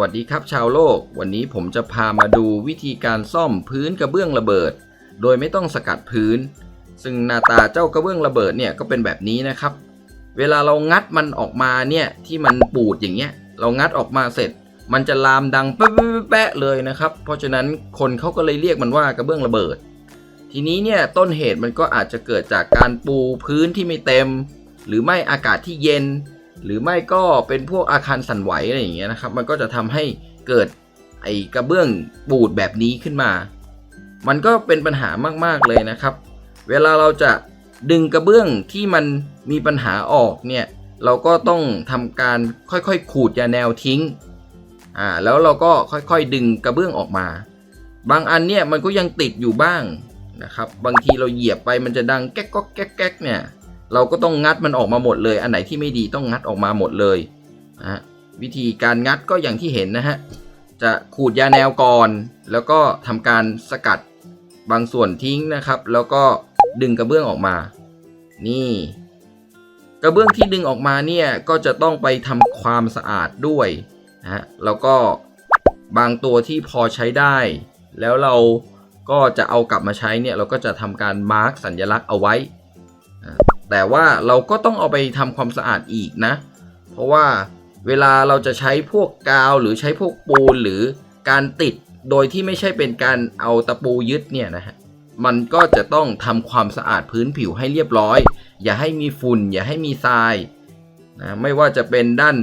วัสดีครับชาวโลก วันนี้ผมจะพามาดูวิธีการซ่อมพื้นกระเบื้องระเบิด โดยไม่ต้องสกัดพื้น ซึ่งหน้าตาเจ้ากระเบื้องระเบิดเนี่ยก็เป็นแบบนี้นะครับ เวลาเรางัดมันออกมาเนี่ยที่มันปูดอย่างเงี้ย เรางัดออกมาเสร็จ มันจะลามดังแป๊ะแป๊ะแป๊ะเลยนะครับ เพราะฉะนั้นคนเขาก็เลยเรียกมันว่ากระเบื้องระเบิด ทีนี้เนี่ยต้นเหตุมันก็อาจจะเกิดจากการปูพื้นที่ไม่เต็ม หรือไม่อากาศที่เย็น หรือไม่ก็เป็นพวกอาคารสั่นไหวอะไรอย่างเงี้ยนะครับ มันก็จะทำให้เกิดไอ้กระเบื้องปูดแบบนี้ขึ้นมา มันก็เป็นปัญหามากๆเลยนะครับ เวลาเราจะดึงกระเบื้องที่มันมีปัญหาออกเนี่ยเราก็ต้องทำการค่อยๆขูดยาแนวทิ้งอ่าแล้วเราก็ค่อยๆดึงกระเบื้องออกมา บางอันเนี่ยมันก็ยังติดอยู่บ้างนะครับ บางทีเราเหยียบไปมันจะดังแก๊กก๊อกแก๊กแก๊กเนี่ย เราก็ต้องงัดมันออกมาหมดเลย อันไหนที่ไม่ดีต้องงัดออกมาหมดเลยนะฮะวิธีการงัดก็อย่างที่เห็นนะฮะจะขูดยาแนวก่อน แล้วก็ทำการสกัดบางส่วนทิ้งนะครับ แล้วก็ดึงกระเบื้องออกมา นี่ กระเบื้องที่ดึงออกมาเนี่ยก็จะต้องไปทำความสะอาดด้วยนะฮะแล้วก็บางตัวที่พอใช้ได้ แล้วเราก็จะเอากลับมาใช้เนี่ยเราก็จะทำการมาร์กสัญลักษณ์เอาไว้ แต่ว่าเราก็ต้องเอาไปทำความสะอาดอีกนะ เพราะว่าเวลาเราจะใช้พวกกาวหรือใช้พวกปูนหรือการติดโดยที่ไม่ใช่เป็นการเอาตะปูยึดเนี่ยนะฮะมันก็จะต้องทำความสะอาดพื้นผิวให้เรียบร้อย อย่าให้มีฝุ่น อย่าให้มีทรายนะไม่ว่าจะเป็นด้าน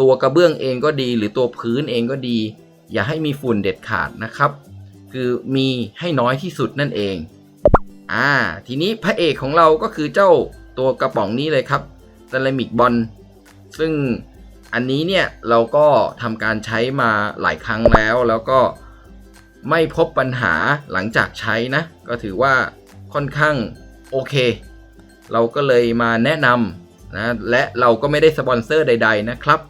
ตัวกระเบื้องเองก็ดี หรือตัวพื้นเองก็ดี อย่าให้มีฝุ่นเด็ดขาดนะครับ คือมีให้น้อยที่สุดนั่นเอง อ่า ทีนี้พระเอกของเราก็คือเจ้าตัวกระป๋องนี้เลยครับเซรามิกบอลซึ่งอันนี้เนี่ยเราก็ทำการใช้มาหลายครั้งแล้ว แล้วก็ไม่พบปัญหาหลังจากใช้นะ ก็ถือว่าค่อนข้างโอเค เราก็เลยมาแนะนำนะและเราก็ไม่ได้สปอนเซอร์ใด ๆนะครับ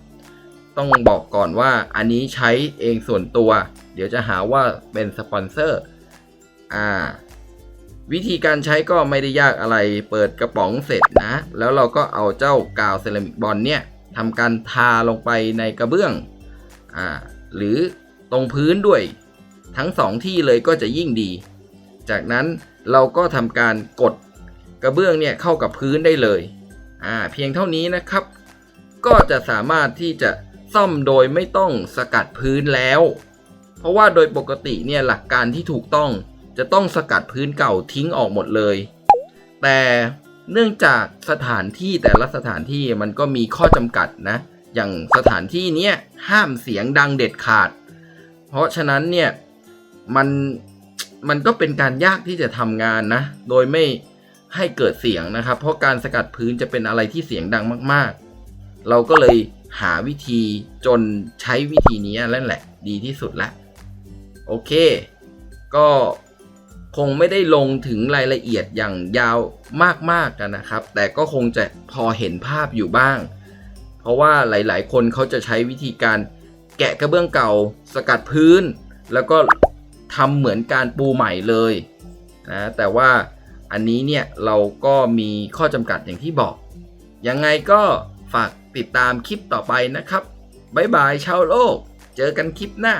ต้องบอกก่อนว่าอันนี้ใช้เองส่วนตัว เดี๋ยวจะหาว่าเป็นสปอนเซอร์อ่า วิธีการใช้ก็ไม่ได้ยากอะไร เปิดกระป๋องเสร็จนะ แล้วเราก็เอาเจ้ากาวเซรามิกบอลเนี่ยทำการทาลงไปในกระเบื้องอ่าหรือตรงพื้นด้วย ทั้งสองที่เลยก็จะยิ่งดี จากนั้นเราก็ทำการกดกระเบื้องเนี่ยเข้ากับพื้นได้เลยอ่าเพียงเท่านี้นะครับ ก็จะสามารถที่จะซ่อมโดยไม่ต้องสกัดพื้นแล้ว เพราะว่าโดยปกติเนี่ยหลักการที่ถูกต้อง จะต้องสกัดพื้นเก่าทิ้งออกหมดเลย แต่เนื่องจากสถานที่แต่ละสถานที่มันก็มีข้อจำกัดนะ อย่างสถานที่เนี้ยห้ามเสียงดังเด็ดขาด เพราะฉะนั้นเนี่ยมันมันก็เป็นการยากที่จะทำงานนะ โดยไม่ให้เกิดเสียงนะครับ เพราะการสกัดพื้นจะเป็นอะไรที่เสียงดังมาก ๆ เราก็เลยหาวิธีจนใช้วิธีนี้นั่นแหละ ดีที่สุดละ โอเค ก็ คงไม่ได้ลงถึงรายละเอียดอย่างยาวมากๆกันนะครับ แต่ก็คงจะพอเห็นภาพอยู่บ้าง เพราะว่าหลายๆ คนเขาจะใช้วิธีการแกะกระเบื้องเก่าสกัดพื้น แล้วก็ทำเหมือนการปูใหม่เลยนะแต่ว่าอันนี้เนี่ยเราก็มีข้อจำกัดอย่างที่บอก ยังไงก็ฝากติดตามคลิปต่อไปนะครับ บ๊ายบายชาวโลก เจอกันคลิปหน้า